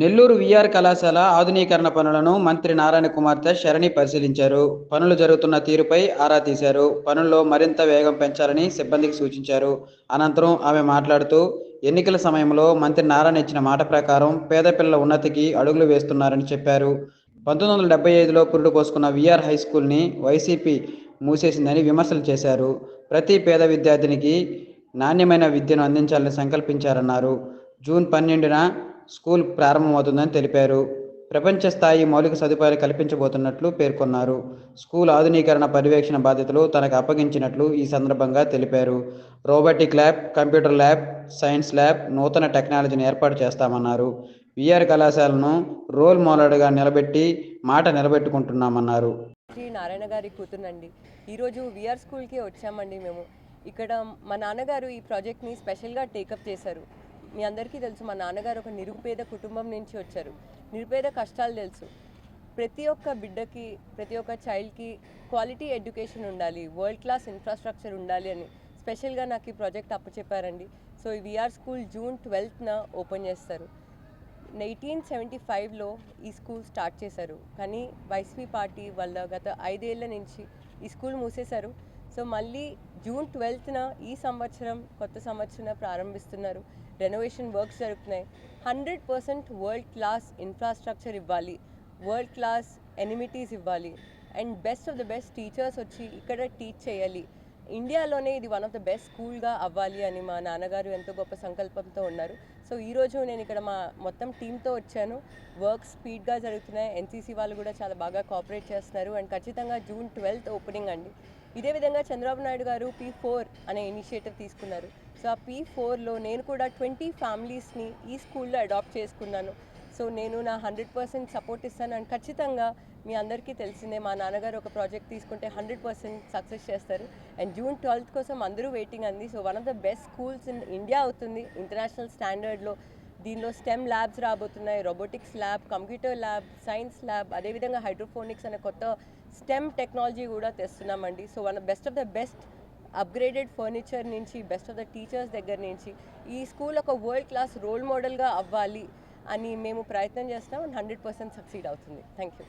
Nellore VR కళాశాల ఆధునీకరణ పనులను మంత్రి నారాయణ కుమార్తె శరణి పరిశీలించారు. పనులు జరుగుతున్న తీరుపై ఆరా తీశారు. పనుల్లో మరింత వేగం పెంచాలని సిబ్బందికి సూచించారు. అనంతరం ఆమె మాట్లాడుతూ ఎన్నికల సమయంలో మంత్రి నారాయణ ఇచ్చిన మాట ప్రకారం పేద పిల్లల ఉన్నతికి అడుగులు వేస్తున్నారని చెప్పారు. పంతొమ్మిది వందల డెబ్బై ఐదులో పురుడు పోసుకున్న విఆర్ హై స్కూల్ని వైసీపీ మూసేసిందని విమర్శలు చేశారు. ప్రతి పేద విద్యార్థినికి నాణ్యమైన విద్యను అందించాలని సంకల్పించారన్నారు. జూన్ పన్నెండున స్కూల్ ప్రారంభమవుతుందని తెలిపారు. ప్రపంచ స్థాయి మౌలిక సదుపాయాలు కల్పించబోతున్నట్లు పేర్కొన్నారు. స్కూల్ ఆధునీకరణ పర్యవేక్షణ బాధ్యతలు తనకు అప్పగించినట్లు ఈ సందర్భంగా తెలిపారు. Robotic lab computer lab science lab నూతన టెక్నాలజీని ఏర్పాటు చేస్తామన్నారు. విఆర్ కళాశాలను రోల్ మోడల్గా నిలబెట్టి మాట నిలబెట్టుకుంటున్నామన్నారు. శ్రీ నారాయణ గారి కూతురునండి ఈరోజు విఆర్ స్కూల్కి వచ్చామండి మేము. ఇక్కడ మా నాన్నగారు ఈ ప్రాజెక్ట్ని స్పెషల్గా టేకప్ చేశారు. మీ అందరికీ తెలుసు మా నాన్నగారు ఒక నిరుపేద కుటుంబం నుంచి వచ్చారు. నిరుపేద కష్టాలు తెలుసు. ప్రతి ఒక్క బిడ్డకి ప్రతి ఒక్క చైల్డ్కి క్వాలిటీ ఎడ్యుకేషన్ ఉండాలి వరల్డ్ క్లాస్ ఇన్ఫ్రాస్ట్రక్చర్ ఉండాలి అని. స్పెషల్గా నాకు ఈ ప్రాజెక్ట్ అప్పచెప్పారండి. సో ఈ విఆర్ స్కూల్ జూన్ ట్వెల్త్న ఓపెన్ చేస్తారు. ఎయిటీన్ సెవెంటీ ఫైవ్లో ఈ స్కూల్ స్టార్ట్ చేశారు. కానీ వైసీపీ పార్టీ వాళ్ళ గత ఐదేళ్ళ నుంచి ఈ స్కూల్ మూసేశారు. సో మళ్ళీ జూన్ ట్వెల్త్న ఈ సంవత్సరం కొత్త సంవత్సరం ప్రారంభిస్తున్నారు. రెనోవేషన్ వర్క్స్ జరుగుతున్నాయి. Hundred percent world class infrastructure ఇవ్వాలి. వరల్డ్ క్లాస్ ఎనిమిటీస్ ఇవ్వాలి. And best of the best teachers వచ్చి ఇక్కడ టీచ్ చేయాలి. ఇండియాలోనే ఇది వన్ ఆఫ్ ద బెస్ట్ స్కూల్గా అవ్వాలి అని మా నాన్నగారు ఎంతో గొప్ప సంకల్పంతో ఉన్నారు. సో ఈరోజు నేను ఇక్కడ మా మొత్తం టీంతో వచ్చాను. వర్క్ స్పీడ్గా జరుగుతున్నాయి. ఎన్సీసీ వాళ్ళు కూడా చాలా బాగా కోఆపరేట్ చేస్తున్నారు. అండ్ ఖచ్చితంగా జూన్ ట్వెల్త్ ఓపెనింగ్ అండి. ఇదే విధంగా చంద్రబాబు నాయుడు గారు పీ ఫోర్ అనే ఇనిషియేటివ్ తీసుకున్నారు. సో ఆ పీ ఫోర్లో నేను కూడా ట్వంటీ ఫ్యామిలీస్ని ఈ స్కూల్లో అడాప్ట్ చేసుకున్నాను. సో నేను నా హండ్రెడ్ పర్సెంట్ సపోర్ట్ ఇస్తాను. అండ్ ఖచ్చితంగా మీ అందరికీ తెలిసిందే మా నాన్నగారు ఒక ప్రాజెక్ట్ తీసుకుంటే హండ్రెడ్ పర్సెంట్ సక్సెస్ చేస్తారు. అండ్ జూన్ ట్వెల్త్ కోసం అందరూ వెయిటింగ్ అంది. So one of the best schools in India అవుతుంది. ఇంటర్నేషనల్ స్టాండర్డ్లో దీనిలో స్టెమ్ ల్యాబ్స్ రాబోతున్నాయి. Robotics lab computer lab science lab అదేవిధంగా హైడ్రోఫోనిక్స్ అనే కొత్త స్టెమ్ టెక్నాలజీ కూడా తెస్తున్నామండి. So one best of the best upgraded furniture నుంచి బెస్ట్ ఆఫ్ ద టీచర్స్ దగ్గర నుంచి ఈ స్కూల్ ఒక వరల్డ్ క్లాస్ రోల్ మోడల్గా అవ్వాలి. అని మేము ప్రయత్నం చేస్తాం అండ్ హండ్రెడ్ పర్సెంట్ సక్సీడ్ అవుతుంది. Thank you.